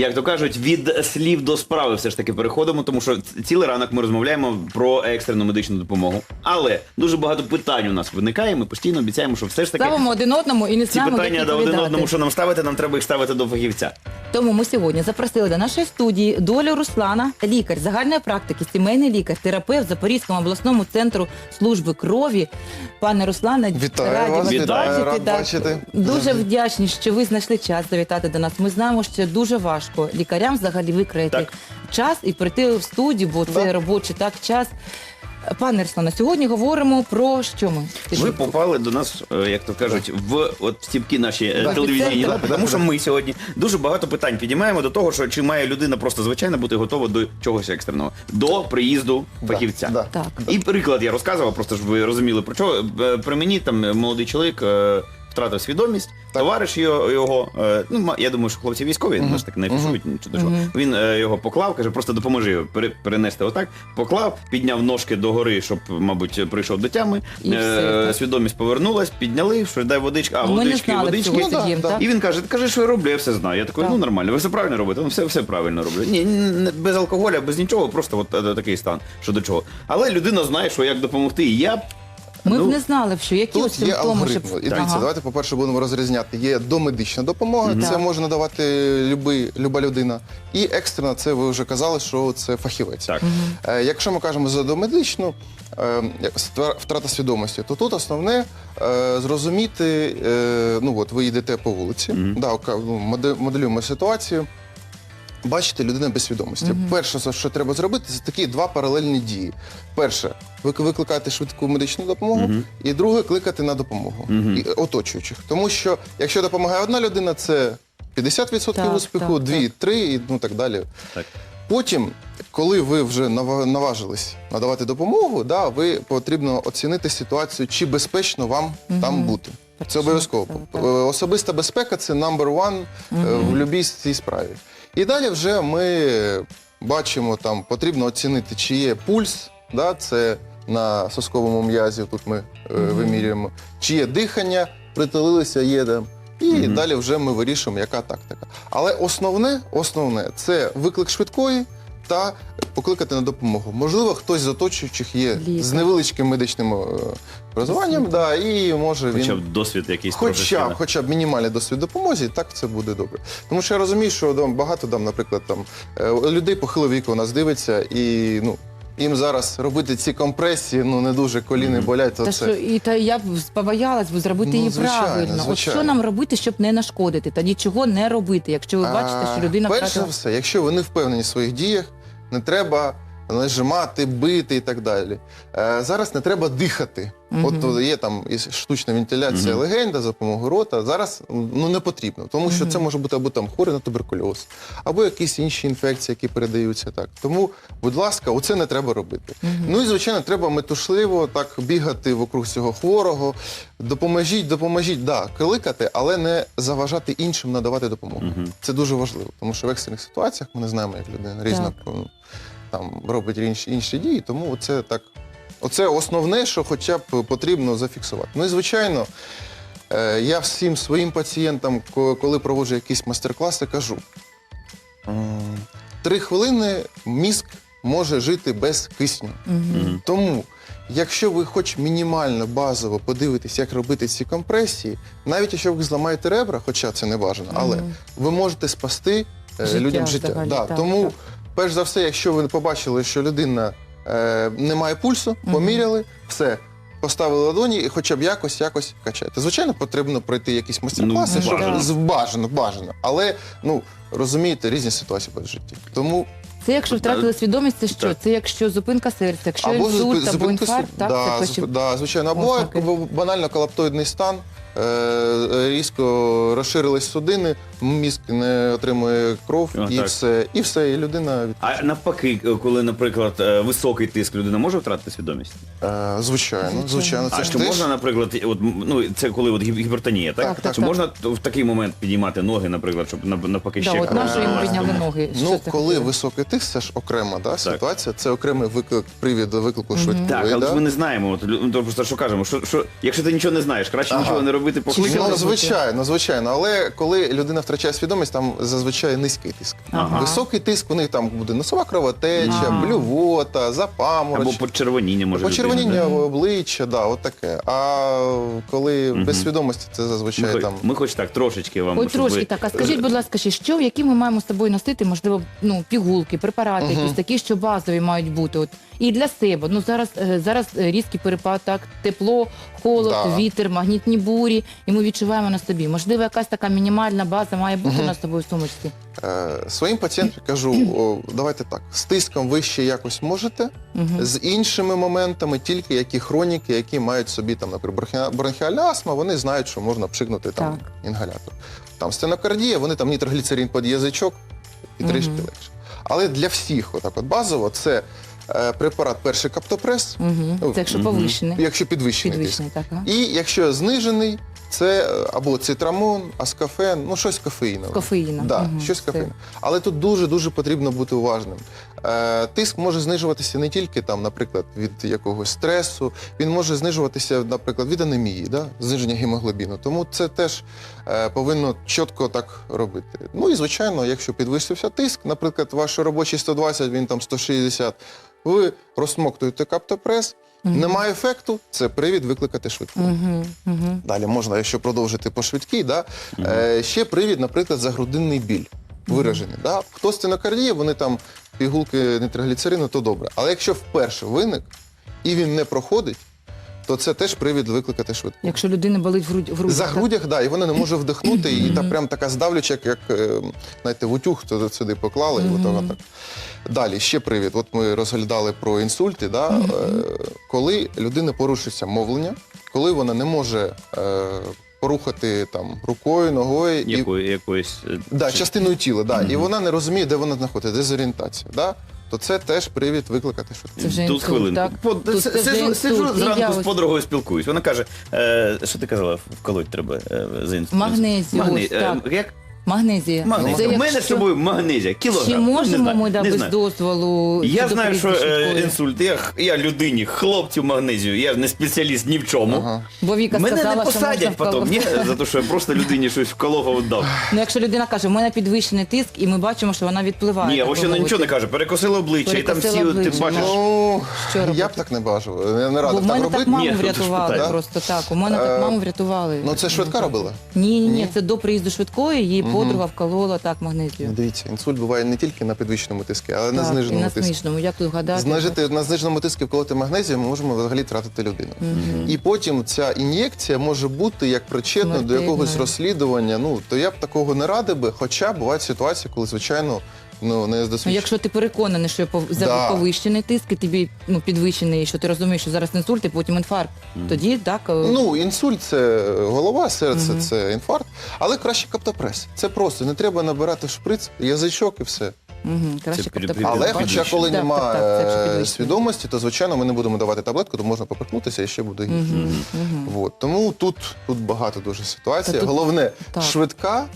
як то кажуть, від слів до справи все ж таки переходимо, тому що цілий ранок ми розмовляємо про екстрену медичну допомогу. Але дуже багато питань у нас виникає. Ми постійно обіцяємо, що все ж таки Ставимо один одному і не ці знаємо, питання як до один відповідати. одному, що нам ставити, нам треба їх ставити до фахівця. Тому ми сьогодні запросили до нашої студії долю Руслана, лікар загальної практики, сімейний лікар, терапевт Запорізькому обласному центру служби крові. Пане Руслане, Вітаю раді вас, вітаю, рад бачити. Дуже вдячні, що ви знайшли час завітати до нас. Ми знаємо, що дуже важко лікарям взагалі викроїти Так. час і прийти в студію, бо це Да. робочий так час. Пане Руслане, сьогодні говоримо про що ми? Ви попали до нас, е, як то кажуть, в от стіпки наші е, Да. телевізійні Да, да, тому да. що ми сьогодні дуже багато питань підіймаємо до того, що чи має людина просто звичайно бути готова до чогось екстреного, до приїзду Да, фахівця. да. Так. І приклад я розказував, просто ж ви розуміли про що. Е, При мені там молодий чоловік е, втратив свідомість, товариш його, його е, ну я думаю, що хлопці військові, mm ж таки не пишуть нічого чого. Він е, його поклав, каже, просто допоможи його пере- перенести отак. Поклав, підняв ножки догори, щоб, мабуть, прийшов до тями. І все, так. свідомість повернулась, підняли, що дай водичка, а Ми не водички, знали водички. цього Ну, да, так? І він каже: кажи, що я роблю, я все знаю. Я такий, Так. ну нормально, ви все правильно робите, ну все, все правильно роблю. Ні, не- без алкоголя, без нічого, просто от е, такий стан, що до чого. Але людина знає, що як допомогти. І я Ми Ну, б не знали, що які ось Тут є симптоми. алгоритм. щоб- І дивіться, Ага. давайте, по-перше, будемо розрізняти. Є домедична допомога, це Так. може надавати люби, люба людина. І екстрена, це ви вже казали, що це фахівець. так. Е, Якщо ми кажемо за домедичну е, ствер- втрата свідомості, то тут основне е, зрозуміти, е, ну от ви йдете по вулиці, да, ока- ну, моде- моделюємо ситуацію. Бачите, людина без свідомості. Перше, за що треба зробити, це такі два паралельні дії. Перше, ви викликати швидку медичну допомогу, і друге кликати на допомогу і оточуючих. Тому що якщо допомагає одна людина, це 50% Так, успіху, так, дві, три і ну так далі. Так. Потім, коли ви вже наважились надавати допомогу, да, ви потрібно оцінити ситуацію, чи безпечно вам там бути. Це обов'язково. Особиста безпека це number one е, в будь-якій цій справі. І далі вже ми бачимо, там потрібно оцінити, чи є пульс, да, це на сосковому м'язі, тут ми е, вимірюємо, чи є дихання, притулилися, є там. І далі вже ми вирішуємо, яка тактика. Але основне, основне це виклик швидкої та покликати на допомогу. Можливо, хтось з оточуючих є Лікар. з невеличким медичним е, образуванням, да, і може він. Хоча б досвід якийсь Хоча професійний. хоча б мінімальний досвід допомозі, так це буде добре. Тому що я розумію, що там, багато там, наприклад, там е, людей похилого віку у нас дивиться, і ну їм зараз робити ці компресії, ну не дуже коліни болять. То Та це що, і та я б побоялась би зробити Ну, її звичайно, правильно. От звичайно. що нам робити, щоб не нашкодити? Та нічого не робити, якщо ви бачите, що людина А, перш за втратила. все, якщо вони впевнені в своїх діях, не треба нажимати, бити і так далі. Е, зараз не треба дихати. От є там і штучна вентиляція Мгм. легень за допомогою рота. Зараз ну не потрібно, тому що це може бути або там хворий на туберкульоз, або якісь інші інфекції, які передаються так. Тому, будь ласка, оце не треба робити. Ну і звичайно, треба метушливо так бігати вокруг цього хворого. Допоможіть, допоможіть, да, кликати, але не заважати іншим надавати допомогу. Це дуже важливо, тому що в екстрених ситуаціях ми не знаємо, як людина різно ну, там робить інші, інші дії, тому це так. Оце основне, що хоча б потрібно зафіксувати. Ну і звичайно, е, я всім своїм пацієнтам, коли проводжу якісь майстер-класи, кажу: три хвилини мізк може жити без кисню. Мгм. Тому, якщо ви хоч мінімально базово подивитесь, як робити ці компресії, навіть якщо ви зламаєте ребра, хоча це не бажано, але Мгм. ви можете спасти е, Життя людям життя. взагалі, да. так, Тому, так. Перш за все, якщо ви побачили, що людина е, не має пульсу, поміряли, все. Поставили ладоні і хоча б якось якось качаєте. Звичайно, потрібно пройти якісь майстер-класи, Ну, щоб бажано. з- бажано, бажано. Але ну розумієте, різні ситуації в житті. Тому Це якщо втратили свідомість, це що? Так. Це якщо зупинка серця, якщо або інсульт, зупи- або зупинка інфаркт, су- так? да, це зуп- да, звичайно, або Ознаки. банально колаптоїдний стан, е, різко розширились судини, мізк не отримує кров, О, і так. все, і все, і людина від... А навпаки, коли, наприклад, е, високий тиск, людина може втратити свідомість? Е, звичайно, звичайно, це а ж чи теж. можна, наприклад, от ну це коли от гіп- гіпертонія, так? Так, так, чи так. можна в такий момент підіймати ноги, наприклад, щоб нав- навпаки Да, ще от нашу їм краще підняли ноги. Що Ну, це коли таке? високий тиск, це ж окрема да, ситуація, це окремий виклик, привід до виклику швидкої. Так, але да? ж ми не знаємо. От, лю- ну, то просто що кажемо, що, що якщо ти нічого не знаєш, краще Ага. нічого не робити. покликати. Ну, звичайно, звичайно. Але коли людина втрачає свідомість, там зазвичай низький тиск. Ага. Високий тиск, у них там буде носова кровотеча, Ага. блювота, Або запамороч. почервоніння може Почервоніння людини, обличчя, да, от таке. А коли без свідомості, це да. зазвичай Ми, хоч- там. ми хоч так трошечки вам. Ой, щоб трошки ви- так. А скажіть, будь ласка, ще що, які ми маємо з собою носити, можливо, ну, пігулки, препарати, якісь такі, що базові мають бути. От. І для себе. Ну, зараз, е, зараз е, різкий перепад, так, тепло, холод, Да. вітер, магнітні бурі, і ми відчуваємо на собі. Можливо, якась така мінімальна база має бути у нас з собою в сумочці. Е, Своїм пацієнтам кажу, о, давайте так, з тиском ви ще якось можете, Мгм. з іншими моментами, тільки які хроніки, які мають собі там, наприклад, бронхі- бронхіальна астма, вони знають, що можна пшикнути там Так. інгалятор. Там стенокардія, вони там нітрогліцерин під язичок і трішки Мгм. легше. Але для всіх, отак от базово, це е, препарат перший каптопрес, Угу. Це якщо повищений. якщо підвищений, Підвищений, так. а? І якщо знижений, це е, або цитрамон, аскафен, ну щось кофеїнове. З кофеїном. Да, Мгм. щось Це- кофеїн. Але тут дуже дуже потрібно бути уважним. Е, тиск може знижуватися не тільки там, наприклад, від якогось стресу, він може знижуватися, наприклад, від анемії, да? зниження гемоглобіну. Тому це теж е, повинно чітко так робити. Ну і звичайно, якщо підвищився тиск, наприклад, ваш робочий 120, він там 160, ви розсмоктуєте каптопрес, Мгм. немає ефекту, це привід викликати швидку. Мгм. Мгм. Далі можна, якщо продовжити по швидкій, да? е, ще привід, наприклад, за грудинний біль виражений. Да? Хто стенокардія, вони там пігулки нітрогліцерину, то добре. Але якщо вперше виник і він не проходить, то це теж привід викликати швидку. Якщо людина болить в грудь, в грудях. За так? грудях, да, і вона не може вдихнути, і та прям така здавлюча, як, як е, знаєте, в утюг то сюди поклали, і от вона так. Далі ще привід. От ми розглядали про інсульти, да, е, коли людина порушується мовлення, коли вона не може е, порухати там рукою, ногою і якоюсь е, да, чи- частиною тіла, да, і вона не розуміє, де вона знаходиться, дезорієнтація. Да, то це теж привід викликати швидку. Це вже Тут інсульт, хвилинку. так? По- Тут це вже сиджу, інсульт. сиджу І я зранку з ось- подругою спілкуюсь. Вона каже, е, що ти казала, вколоть треба е, за інсульт? Магнезію, Магне- ось е, так. Як? Магнезія. Магнезія. Це У мене з собою магнезія, кілограм. Чи можемо знаю, ми да, без знаю. дозволу? Я знаю, що е, інсульт. Я, я людині, хлопцю магнезію, я не спеціаліст ні в чому. Ага. Бо Віка Мене сказала, не що посадять потім, ні, за те, що я просто людині щось вколов дав. Ну, якщо людина каже, у мене підвищений тиск, і ми бачимо, що вона відпливає. Ні, взагалі би нічого не каже, перекосило обличчя, і там всі, Перекосило ти бачиш. Ну, Що я б так не бажав. Я не Бо радив так мене робити. так маму Ні, тут ж врятували питання. просто так. У мене Е, так маму врятували. Ну це швидка робила? Ні, ні, ні, це до приїзду швидкої, її подруга вколола так магнезію. Ну, Дивіться, інсульт буває не тільки на підвищеному тиску, але на Так, і зниженому на тиску. зниженому. Як тут гадати? Знижити на зниженому тиску вколоти магнезію, ми можемо взагалі втратити людину. І потім ця ін'єкція може бути як причетна до Смертельною. якогось розслідування. Ну то я б такого не радив би, хоча бувають ситуації, коли звичайно ну не з Ну, якщо ти переконаний, що пов- за Да. повищений тиск, і тобі ну, підвищений, що ти розумієш, що зараз інсульт, і потім інфаркт, тоді так. е, Ну, інсульт це голова, серце це інфаркт, але краще каптопрес. Це просто не треба набирати шприц, язичок і все. Угу, краще при- Але хоча коли Так, немає так, так, це е, свідомості, то звичайно ми не будемо давати таблетку, то можна попихнутися і ще буде гірше. Мгм, мгм. Вот. Тому тут, тут багато дуже ситуацій. Та тут- Головне, так. швидка,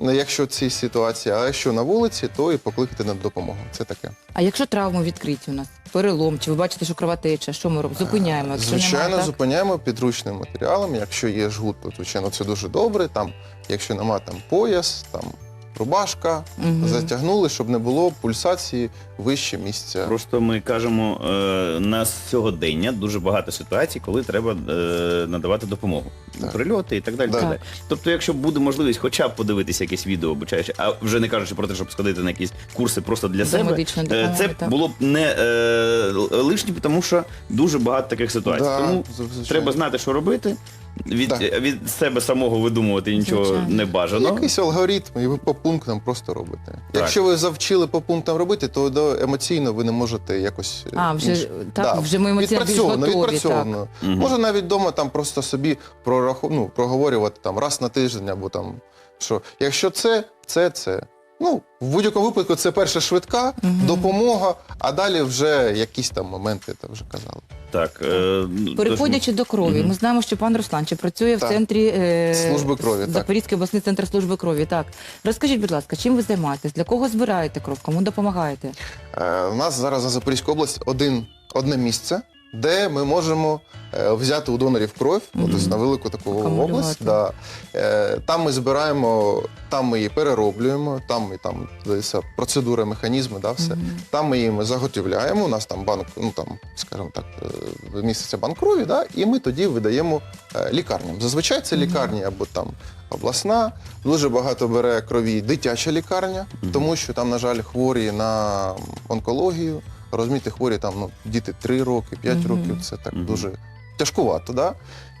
якщо ці ситуації, а якщо на вулиці, то і покликати на допомогу. Це таке. А якщо травми відкриті у нас? Перелом, чи ви бачите, що кровотеча, що ми робимо? Зупиняємо. Якщо звичайно, немає, так? зупиняємо підручним матеріалом. Якщо є жгут, то звичайно це дуже добре. Там, якщо нема там пояс, там рубашка, Мгм. затягнули, щоб не було пульсації вище місця. Просто ми кажемо, е, на сьогодення дуже багато ситуацій, коли треба е, надавати допомогу. Так. Прильоти і так далі. Так. так далі. Тобто, якщо буде можливість хоча б подивитися якесь відео обучаюче, а вже не кажучи про те, щоб сходити на якісь курси просто для За себе, медичною е, допомогою, це так. було б не е, лишнє, тому що дуже багато таких ситуацій. Да, Тому звичайно. треба знати, що робити. Від, Так. від себе самого видумувати нічого Звичайно. не бажано. Якийсь алгоритм, і ви по пунктам просто робите. Якщо ви завчили по пунктам робити, то до емоційно ви не можете якось. е, А, вже, інше. так, вже ми емоційно більш відпрацьовано, готові. Відпрацьовано. Мгм. Може навіть вдома там просто собі прораху... ну, проговорювати там раз на тиждень або там що. Якщо це, це, це. Ну, в будь-якому випадку це перша швидка допомога, а далі вже якісь там моменти, та вже казали. Так, е, ну, Переходячи до крові, ми знаємо, що пан Руслан чи працює Так. в центрі е, Служби крові, так. Запорізький обласний центр служби крові. Так розкажіть, будь ласка, чим ви займаєтесь? Для кого збираєте кров? Кому допомагаєте? Е, у нас зараз за Запорізьку область один, одне місце, де ми можемо е, взяти у донорів кров, Мгм. тобто на велику таку Акумулювати. область. Да. Е, Там ми збираємо, там ми її перероблюємо, там ми там дивися, процедура, механізми, да, все. Мгм. Там ми її заготовляємо, у нас там банк, ну там, скажімо так, е, міститься банк крові, да, і ми тоді видаємо лікарням. Зазвичай це лікарні або там обласна, дуже багато бере крові дитяча лікарня, тому що там, на жаль, хворі на онкологію. Розумієте, хворі там ну, діти 3 роки, 5 Мгм. років, це так Мгм. дуже тяжкувато, да?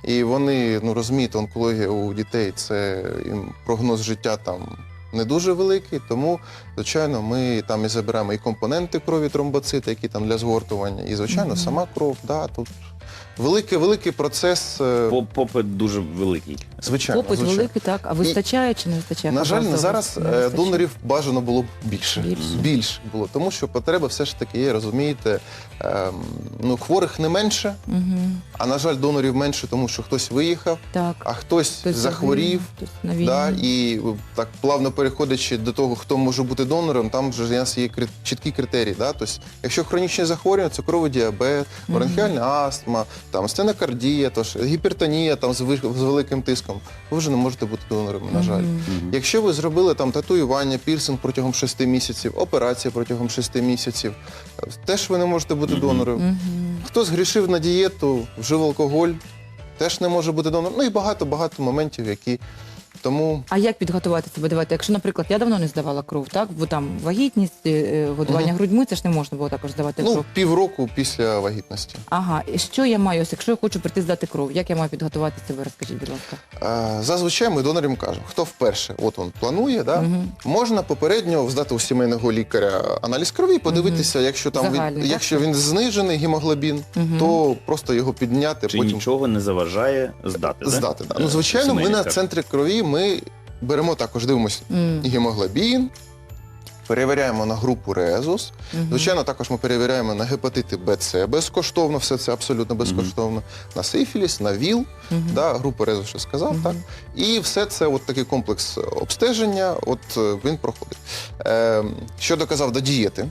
І вони, ну розумієте, онкологія у дітей це їм прогноз життя там не дуже великий, тому, звичайно, ми там і забираємо і компоненти крові, тромбоцити, які там для згортування, і, звичайно, Мгм. сама кров. Да, тут великий, великий процес. е, По- Попит дуже великий. Звичайно, Попит звичайно. великий, так. А вистачає чи не вистачає? На жаль, Базово зараз е, донорів бажано було б більше. Більше. Більше було, тому що потреба все ж таки є, розумієте, ем, ну, хворих не менше, Мгм. а на жаль, донорів менше, тому що хтось виїхав, Так. а хтось Хтось захворів. хтось на війні. Да, і е, так плавно переходячи до того, хто може бути донором, там вже у нас є кри- чіткі критерії. Да? Тобто, якщо хронічні захворювання, цукровий діабет, бронхіальна астма, там стенокардія, тож гіпертонія там з, з великим тиском, ви вже не можете бути донорами, на жаль. Якщо ви зробили там татуювання, пірсинг протягом 6 місяців, операція протягом 6 місяців, е, теж ви не можете бути донором. Хто згрішив на дієту, вжив алкоголь, теж не може бути донором. Ну і багато-багато моментів, які тому. А як підготувати себе? Давайте, якщо, наприклад, я давно не здавала кров, так? Бо там вагітність, е, е, годування Мгм. грудьми, це ж не можна було також здавати Ну, кров. півроку після вагітності. Ага, і що я маю, ось якщо я хочу прийти здати кров, як я маю підготувати себе, розкажіть, будь ласка. Е, Зазвичай ми донорам кажемо, хто вперше, от він планує, да? Мгм. можна попередньо здати у сімейного лікаря аналіз крові, подивитися, якщо там він, Загальний, так? якщо він знижений гемоглобін, Мгм. то просто його підняти, Чи потім нічого не заважає здати? здати. Да? Ну, звичайно, ми сімейний на лікар. центрі крові ми беремо також, дивимося гемоглобін, перевіряємо на групу резус. Звичайно, також ми перевіряємо на гепатити Б, С безкоштовно, все це абсолютно безкоштовно, на сифіліс, на ВІЛ, да, групу резус, що сказав, так. І все це от такий комплекс обстеження, от е, він проходить. Е, що доказав до дієти,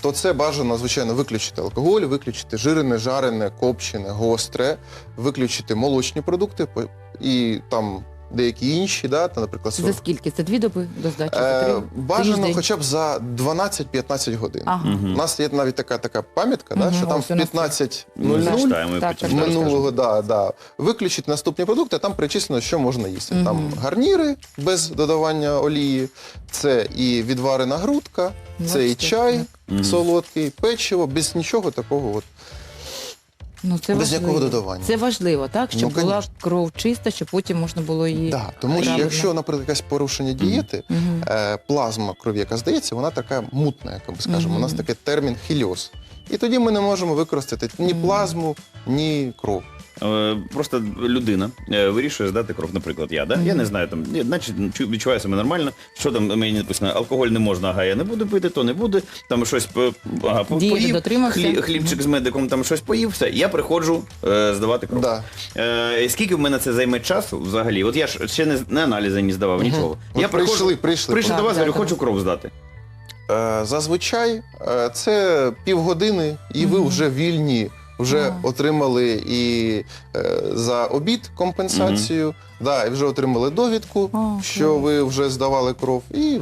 то це бажано, звичайно, виключити алкоголь, виключити жирене, жарене, копчене, гостре, виключити молочні продукти і там деякі інші, да, та, наприклад, Це за скільки? Це дві доби до здачі? За Е, бажано Тиждень? хоча б за 12-15 годин. Ага. У нас є навіть така така пам'ятка, да, Мгм. що там Ось в у нас 15.00 зачитаємо і Так, потім так, так. минулого, да, да, виключити наступні продукти, там перечислено, що можна їсти. Мгм. Там гарніри без додавання олії, це і відварена грудка, це і Бачите, чай так. Солодкий, печиво, без нічого такого. От. Ну, це Без важливо. якого додавання. Це важливо, так? Щоб Ну, була конечно. кров чиста, щоб потім можна було її. Да, тому що Правильно. якщо, наприклад, якесь порушення дієти, Мгм. е, плазма крові, яка здається, вона така мутна, як ми скажемо. У нас такий термін хіліоз. І тоді ми не можемо використати ні Мгм. плазму, ні кров. Е, Просто людина е, вирішує здати кров, наприклад, я. Да? Я не знаю, там, я, значить, відчуваю себе нормально. Що там мені написано? Алкоголь не можна, ага, я не буду пити, то не буде. Там щось ага, по- поїв, хлі- хлібчик з медиком, там щось поїв, все. Я приходжу е, здавати кров. Да. Е, скільки в мене це займе часу взагалі? От я ж ще не, не аналізи не здавав, нічого. От Я приходжу, прийшли, прийшли. прийшли до вас, говорю, хочу кров здати. Е, Зазвичай це півгодини, і ви вже вільні, вже Ага. отримали і е, за обід компенсацію, да, і вже отримали довідку, А, що ви вже здавали кров. І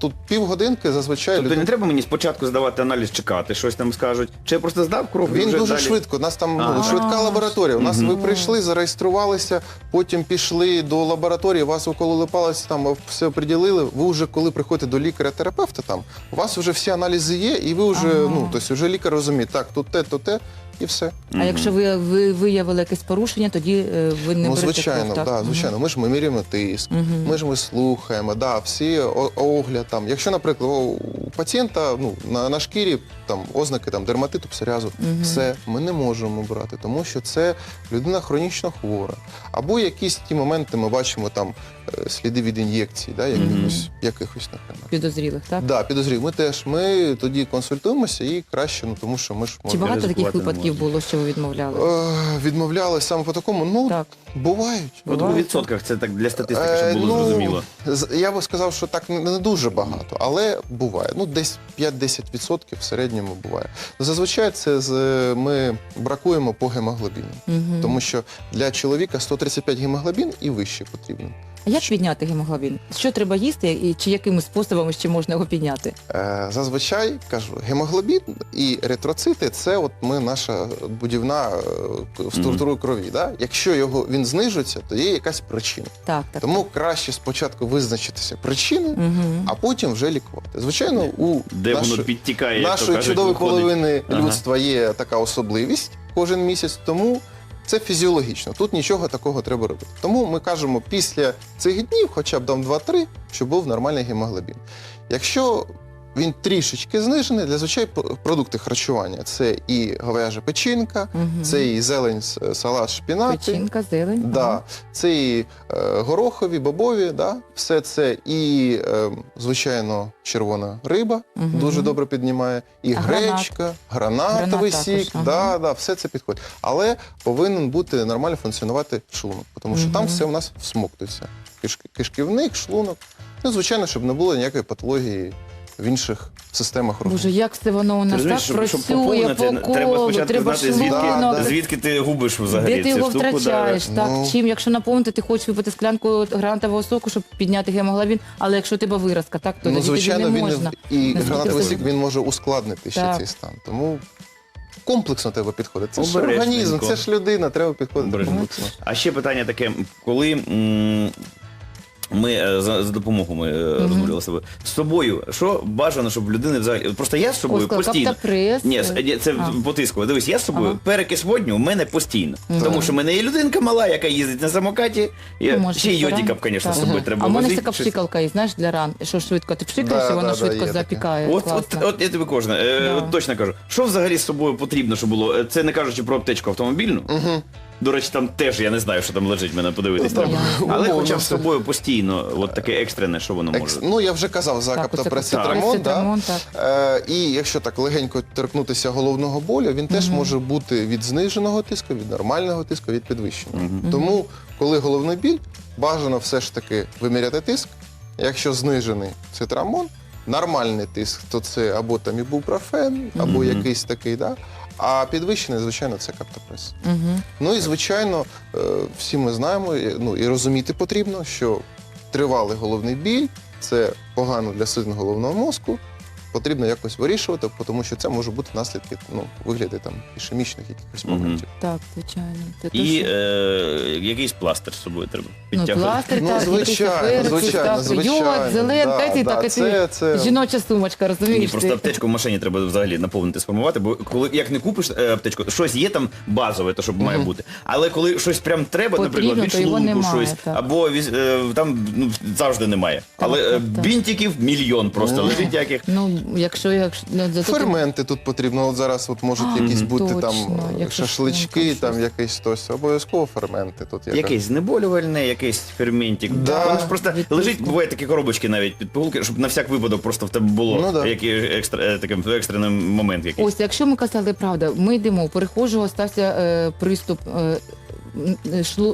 тут півгодинки зазвичай Тобто людина- не треба мені спочатку здавати аналіз, чекати, щось там скажуть. Чи я просто здав кров і Він вже дуже далі... швидко. У нас там ну, Ага. швидка лабораторія. У нас Мгм. ви прийшли, зареєструвалися, потім пішли до лабораторії, вас укололи палець, там все оприділили. Ви вже коли приходите до лікаря-терапевта, там у вас вже всі аналізи є, і ви вже Ага. ну тобто вже лікар розуміє, так тут те, то те, і все. А якщо ви, ви виявили якесь порушення, тоді е, ви не ну берете звичайно, кров, так? да, Мгм. звичайно. Ми ж ми міряємо тиск. Мгм. Ми ж ми слухаємо, да, всі о- огляд там. Якщо, наприклад, у пацієнта ну, на, на шкірі там ознаки там, дерматиту, псоріазу, Мгм. все ми не можемо брати, тому що це людина хронічно хвора. Або якісь ті моменти ми бачимо там е, сліди від ін'єкцій, да, якихось, якихось, наприклад. Підозрілих, так? Да, підозрів. Ми теж ми тоді консультуємося і краще, ну тому що ми ж Чи можемо. багато таких не випадків разів було, що ви відмовляли? Е, відмовляли саме по такому. Ну, Так. бувають. От у відсотках це так для статистики, Е, щоб було ну, зрозуміло. з- Я би сказав, що так не, не дуже багато, але буває. Ну, десь 5-10% в середньому буває. Зазвичай це з, ми бракуємо по гемоглобіну. Тому що для чоловіка 135 гемоглобін і вище потрібно. А Як підняти гемоглобін? Що треба їсти і чи якими способами ще можна його підняти? Е, Зазвичай кажу, гемоглобін і еритроцити це от ми наша будівна е, структура крові. Да? Якщо його він знижується, то є якась причина. Так, так. Тому краще спочатку визначитися причиною, Угу. а потім вже лікувати. Звичайно, у Де нашої- воно підтікає, як то нашої кажуть, чудової виходить. половини Ага. людства є така особливість кожен місяць, тому це фізіологічно. Тут нічого такого треба робити. Тому ми кажемо після цих днів, хоча б дам 2-3, щоб був нормальний гемоглобін. Якщо він трішечки знижений, для звичай продукти харчування це і говяжа печінка, Мгм. це і зелень, салат, шпінати. Печінка, зелень. Да, ага. це і е, горохові, бобові, да, все це і, е, звичайно, червона риба Мгм. дуже добре піднімає, і А гранат? гречка, гранатовий Гранат сік, також, да, ага. да, все це підходить. Але повинен бути нормально функціонувати шлунок, тому що там все у нас всмоктується. Кишківник, шлунок. Ну, звичайно, щоб не було ніякої патології в інших системах Боже, як це воно у нас розумієш, так щоб- щоб працює поповнити, по треба колу, спочатку треба знати, звідки- шлунок. Да, Звідки ти губиш взагалі Де ти цю його штуку? да. втрачаєш? Так, Ну. чим, якщо наповнити, ти хочеш випити склянку гранатового соку, щоб підняти гемоглобін, але якщо у тебе виразка, так, то Ну, тоді тобі звичайно, не він можна. і Наскільки гранатовий це- сік він може ускладнити ще Так. цей стан. Тому комплексно треба підходити. Це ж Обережненько. організм, це ж людина, треба підходити Обережненько. комплексно. А ще питання таке, коли м, ми е, за, за допомогою ми е, розмовляли собою. З собою, що бажано, щоб в людини взагалі. Просто я з собою Ось, постійно. Ні, це А. потисково. Дивись, я з собою Ага. перекис водню у мене постійно. Тому що в мене є людинка мала, яка їздить на самокаті. Я, Ну, може, ще й йодіка, звісно, з Так. собою треба А в мене возити. така Щось- пшикалка, і знаєш, для ран, що швидко ти пшикаєш, Да, і воно да, да, швидко є таке. запікає. От, от, Класно. от я тобі кожне. Е, Да. от точно кажу. Що взагалі з собою потрібно, щоб було? Е, Це не кажучи про аптечку автомобільну. До речі, там теж я не знаю, що там лежить, мене подивитись Ну, там треба. Але умовно хоча б з все. собою постійно, от таке екстрене, що воно може. Екс... Ну, я вже казав за Так, оце каптопреситрамон. Да? Е, і якщо так легенько торкнутися головного болю, він теж може бути від зниженого тиску, від нормального тиску, від підвищеного. Тому, коли головний біль, бажано все ж таки виміряти тиск. Якщо знижений цитрамон, нормальний тиск, то це або там ібупрофен, або якийсь такий, да? А підвищений, звичайно, це каптопрес. Угу. Ну і звичайно, е, всі ми знаємо, ну і розуміти потрібно, що тривалий головний біль це погано для сильного головного мозку. Потрібно якось вирішувати, тому що це може бути наслідки ну, вигляди там ішемічних якихось Мгм. моментів. Так, звичайно. Це І точно. е, якийсь пластир з собою треба Ну, підтягувати. пластир, Ну, так, перці, звичайно, так, звичайно. Йод, зеленка, Да, і да, так, і це- це- жіноча сумочка, розумієш? Ні, просто ти? аптечку в машині треба взагалі наповнити, сформувати, бо коли як не купиш е, аптечку, щось є там базове, то що має Мгм. бути. Але коли щось прям треба, Потрібно, наприклад, від то його шлунку немає, щось, так. або віз- е, там ну, завжди немає. Але е, так, так. бінтиків мільйон просто Ну. лежить яких. Ну, якщо, якщо ну, Ферменти тут потрібно. От зараз от можуть А, якісь бути точно, там е, якщо шашлички, шлунком там щось. якийсь хтось. Обов'язково ферменти тут є. Якесь знеболювальне, якийсь ферментик. Да. Воно ж просто Від лежить, буває такі коробочки навіть під пігулки, щоб на всяк випадок просто в тебе було Ну, да. який екстра, е, таким екстрений момент якийсь. Ось, якщо ми казали правда, ми йдемо, у перехожого стався е, приступ. Е,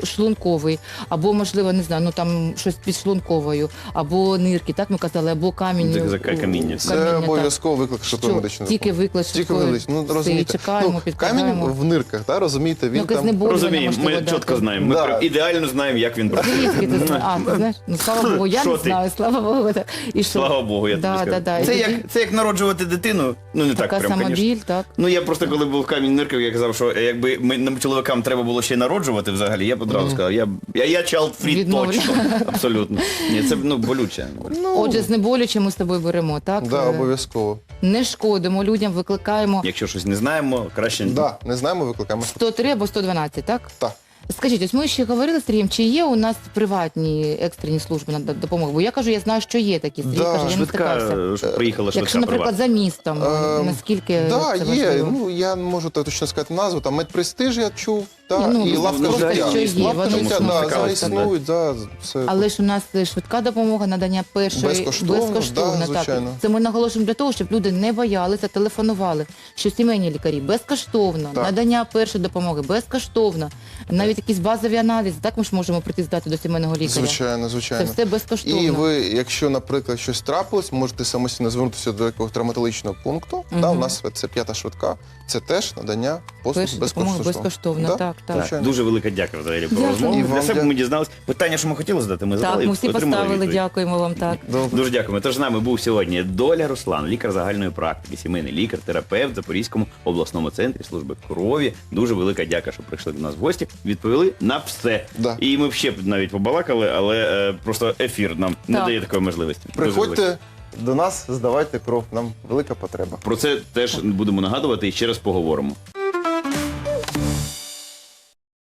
шлунковий, або, можливо, не знаю, ну там щось під шлунковою, або нирки, так ми казали, або камінь. Так, за каміння. Це обов'язково виклик швидкої Що, медичної тільки допомоги. виклик Тільки швидкої. медичної. Ну, розумієте. чекаємо, ну, підкладаємо. камінь в нирках, да, розумієте, він Ну, якесь там... знеболювання, Розуміємо, ми можливо, чітко знаємо. Ми Да. прям ідеально знаємо, як він працює. Звідки ти знаєш? А, ти знаєш? Ну, слава Богу, я Що не ти? знаю, слава Богу. так. І що? Слава Богу, я Да, тобі скажу. да, да. Це як це як народжувати дитину. Ну не Така так прям, звісно. так? Ну я просто коли був камінь нирків, я казав, що якби ми нам чоловікам треба було ще й народжувати взагалі, я б одразу сказав, я я, я child free Відмовлю. точно. Абсолютно. Ні, це ну болюче. Ну, Отже, знеболюючи ми з тобою беремо, так? да, Е, обов'язково. Не шкодимо людям, викликаємо Якщо щось не знаємо, краще Да, не знаємо, викликаємо. 103 або 112, так? Так. Скажіть, ось ми ще говорили з Сергієм, чи є у нас приватні екстрені служби на допомогу? Бо я кажу, я знаю, що є такі. Сергій Да, каже, я не швидка, стикався. щоб приїхала швидка Якщо, наприклад, за містом, Ем, наскільки Да, це є. важливо? Ну я не можу точно сказати назву. Там медпрестиж я чув, да, та, ну, і лавка просто життя. що є, лавка вони життя, да, зараз існують, да, все. Але ж у нас е, швидка допомога надання першої Безкоштовно, безкоштовно, да, так. Це ми наголошуємо для того, щоб люди не боялися, телефонували, що сімейні лікарі безкоштовно, Так. надання першої допомоги безкоштовно, навіть якісь базові аналізи, так ми ж можемо прийти здати до сімейного лікаря. Звичайно, звичайно. Це все безкоштовно. І ви, якщо, наприклад, щось трапилось, можете самостійно звернутися до якогось травматологічного пункту. Да, у нас це п'ята швидка, це теж надання послуг безкоштовно. безкоштовно, Да? так, так. Звичайно. Дуже велика дяка взагалі про Дякую. розмову. Для вам себе дя- ми дізналися. Питання, що ми хотіли задати, ми задали. Так, і ми всі отримали поставили, відповідь. дякуємо вам так. Добре. Дуже дякуємо. Тож з нами був сьогодні Доля Руслан, лікар загальної практики, сімейний лікар, терапевт в Запорізькому обласному центрі служби крові. Дуже велика дяка, що прийшли до нас в гості. Відповіли на все. Да. І ми б ще б навіть побалакали, але е, просто ефір нам не Так. дає такої можливості. Дуже велика. Приходьте до нас, здавайте кров. Нам велика потреба. Про це теж будемо нагадувати і ще раз поговоримо.